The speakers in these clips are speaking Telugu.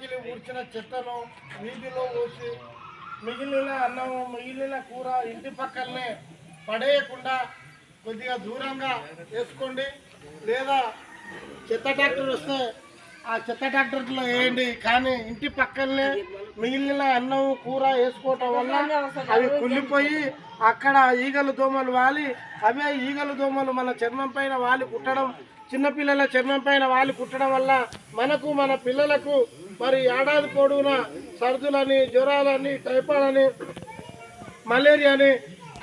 తెచ్చిన చెత్తను వీధిలో పోసి మిగిలిన అన్నం మిగిలిన కూర ఇంటి పక్కనే పడేయకుండా కొద్దిగా దూరంగా వేసుకోండి. లేదా చెత్త ట్రాక్టర్ వస్తే ఆ చెత్త ట్రాక్టర్లో వేయండి. కానీ ఇంటి పక్కనే మిగిలిన అన్నం కూర వేసుకోవటం వల్ల అవి కుళ్ళిపోయి అక్కడ ఈగలు దోమలు వాలి అవే ఈగలు దోమలు మన చర్మం పైన వాలి కుట్టడం చిన్నపిల్లల చర్మం పైన వాలి కుట్టడం వల్ల మనకు మన పిల్లలకు మరి ఏడాది పొడవునా సర్దులని జ్వరాలని టైఫాయిడ్ అని మలేరియా అని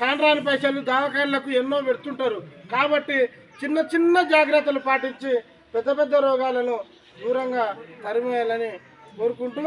కాండ్రాని పైసలు దవాఖానలకు ఎన్నో పెడుతుంటారు. కాబట్టి చిన్న చిన్న జాగ్రత్తలు పాటించి పెద్ద పెద్ద రోగాలను దూరంగా తరిమేయాలని కోరుకుంటూ